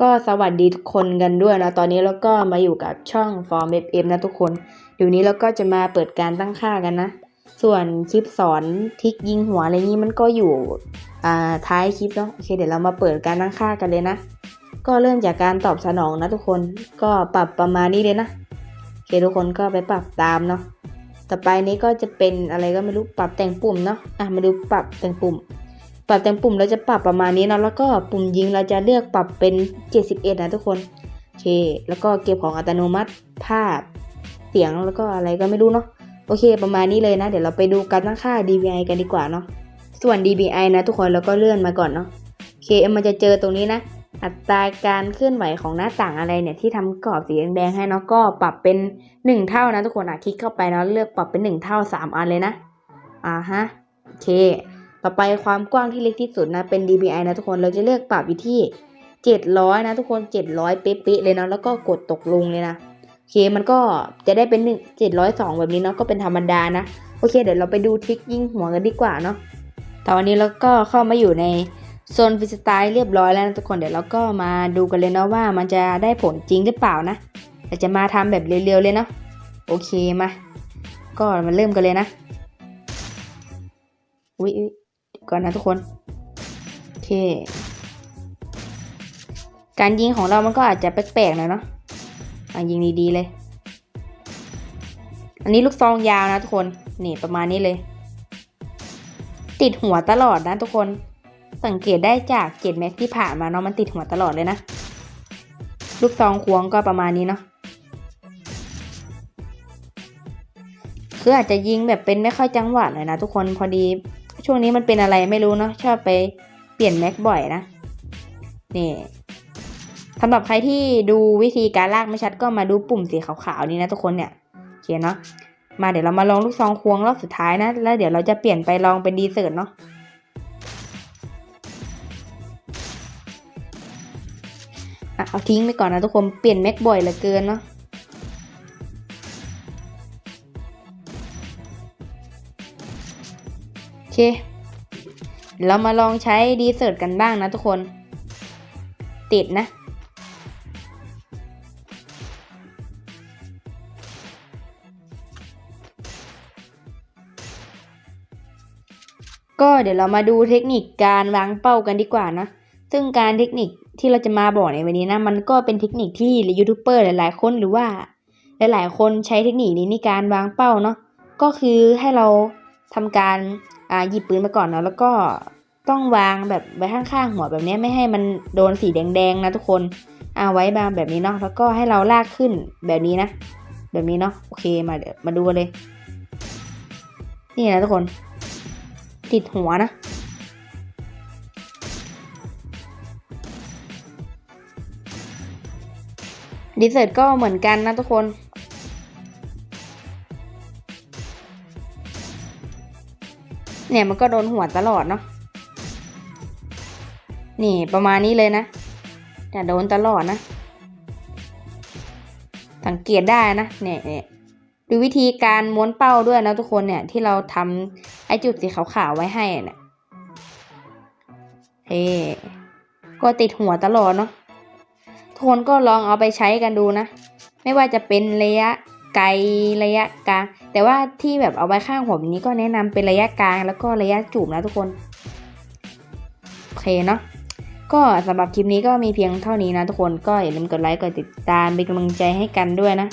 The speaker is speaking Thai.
ก็สวัสดีทุกคนกันด้วยนะ ตอนนี้เราก็มาอยู่กับช่อง Form FM นะทุกคน เดี๋ยวนี้เราก็จะมาเปิดการตั้งค่ากันนะ ส่วนคลิปสอนทิกยิงหัวอะไรนี้มันก็อยู่อ่าท้ายคลิปเนาะ โอเค เดี๋ยวเรามาเปิดการตั้งค่ากันเลยนะ ก็เริ่มจากการตอบสนองนะทุกคน ก็ปรับประมาณนี้เลยนะ โอเคทุกคนก็ไปปรับตามเนาะ ต่อไปนี้ก็จะเป็นอะไรก็ไม่รู้ปรับแต่งปุ่มเนาะ อะมาดูปรับแต่งปุ่ม ปรับแต่งปุ่มเราจะปรับประมาณนี้เนาะแล้วก็ปุ่มยิงเราจะเลือกปรับเป็น 71 นะทุกคนโอเค แล้วก็เก็บของอัตโนมัติภาพ เสียงแล้วก็อะไรก็ไม่รู้เนาะโอเค ประมาณนี้เลยนะ เดี๋ยวเราไปดูการตั้งค่า DPI กันดีกว่าเนาะส่วน DPI นะทุกคนเราก็เลื่อนมาก่อนเนาะโอเคมันจะเจอตรงนี้นะ อัตราการเคลื่อนไหวของหน้าต่างอะไรเนี่ยที่ทำกรอบสีแดงๆให้เนาะก็ปรับเป็น 1 เท่านะทุกคนอะคลิกเข้าไปเนาะเลือกปรับเป็น 1 เท่า 3 อันเลยนะอ่าฮะโอเค ต่อไปความกว้างที่เล็กที่สุดนะเป็น dpi นะทุกคนเราจะเลือกปรับอยู่ที่ 700 นะทุกคน 700 เป๊ะๆเลยนะแล้วก็กดตกลงเลยนะโอเคมันก็จะได้เป็น1 702 แบบนี้เนาะก็เป็นธรรมดานะโอเค เดี๋ยวเราไปดูทริคยิงหัวกันดีกว่าเนาะตอนนี้เราก็เข้ามาอยู่ในโซนฟรีสไตล์เรียบร้อยแล้วนะทุกคนเดี๋ยวเราก็มาดูกันเลยเนาะว่ามันจะได้ผลจริงหรือเปล่านะเราจะมาทำแบบเร็วๆเลยเนาะโอเคมาก็มาเริ่มกันเลยนะอุ๊ยอุ๊ย ก่อนนะทุกคน โอเค การยิงของเรามันก็อาจจะแปลกๆหน่อยเนาะอะยิงดีๆเลย อันนี้ลูกซองยาวนะทุกคน นี่ประมาณนี้เลย ติดหัวตลอดนะทุกคน สังเกตได้จากเจ็ดแม็กที่ผ่านมาเนาะมันติดหัวตลอดเลยนะ ลูกซองควงก็ประมาณนี้เนาะคืออาจจะยิงแบบเป็นไม่ค่อยจังหวะหน่อยนะทุกคนพอดี ช่วงนี้มันเป็นอะไรไม่รู้เนาะชอบไปเปลี่ยนแม็กบ่อยนะ นี่สำหรับใครที่ดูวิธีการลากไม่ชัดก็มาดูปุ่มสีขาวๆนี้นะทุกคนเนี่ยโอเคเนาะมาเดี๋ยวเรามาลองลูกซองควงรอบสุดท้ายนะ แล้วเดี๋ยวเราจะเปลี่ยนไปลองเป็นดีเซิร์ตเนาะอะเอาทิ้งไปก่อนนะทุกคนเปลี่ยนแม็กบ่อยเหลือเกินเนาะ เค เรามาลองใช้ดีเซิร์ตกันบ้างนะทุกคน ติดนะ ก็เดี๋ยวเรามาดูเทคนิคการวางเป้ากันดีกว่านะ ซึ่งการเทคนิคที่เราจะมาบอกในวันนี้นะ มันก็เป็นเทคนิคที่ยูทูบเบอร์หลายๆ คนหรือว่า หลายๆ คนใช้เทคนิคนี้ในการวางเป้าเนาะ ก็คือให้เราทำการ อ่าหยิบปืนมาก่อนเนาะแล้วก็ต้องวางแบบไว้ข้างๆหัวแบบนี้ไม่ให้มันโดนสีแดงๆนะทุกคนเอาไว้บางแบบนี้เนาะแล้วก็ให้เราลากขึ้นแบบนี้นะ แบบนี้เนาะโอเคมาเดี๋ยวมาดูเลย นี่นะทุกคน ติดหัวนะดีเซอร์ตก็เหมือนกันนะทุกคน เนี่ยมันก็โดนหัวตลอดเนาะ นี่ประมาณนี้เลยนะแต่โดนตลอดนะ สังเกตได้นะ เนี่ยเนี่ยดูวิธีการม้วนเป้าด้วยนะทุกคนเนี่ยที่เราทำไอจุดสีขาวๆไว้ให้เนี่ยเฮ้ก็ติดหัวตลอดเนาะทุกคนก็ลองเอาไปใช้กันดูนะ ไม่ว่าจะเป็นระยะ ไกลระยะกลาง แต่ว่าที่แบบเอาไว้ข้างหัวแบบนี้ก็แนะนำเป็นระยะกลาง แล้วก็ระยะจูบนะทุกคนโอเคเนาะก็สำหรับคลิปนี้ก็มีเพียงเท่านี้นะทุกคนก็อย่าลืมกดไลค์กดติดตามเป็นกำลังใจให้กันด้วยนะ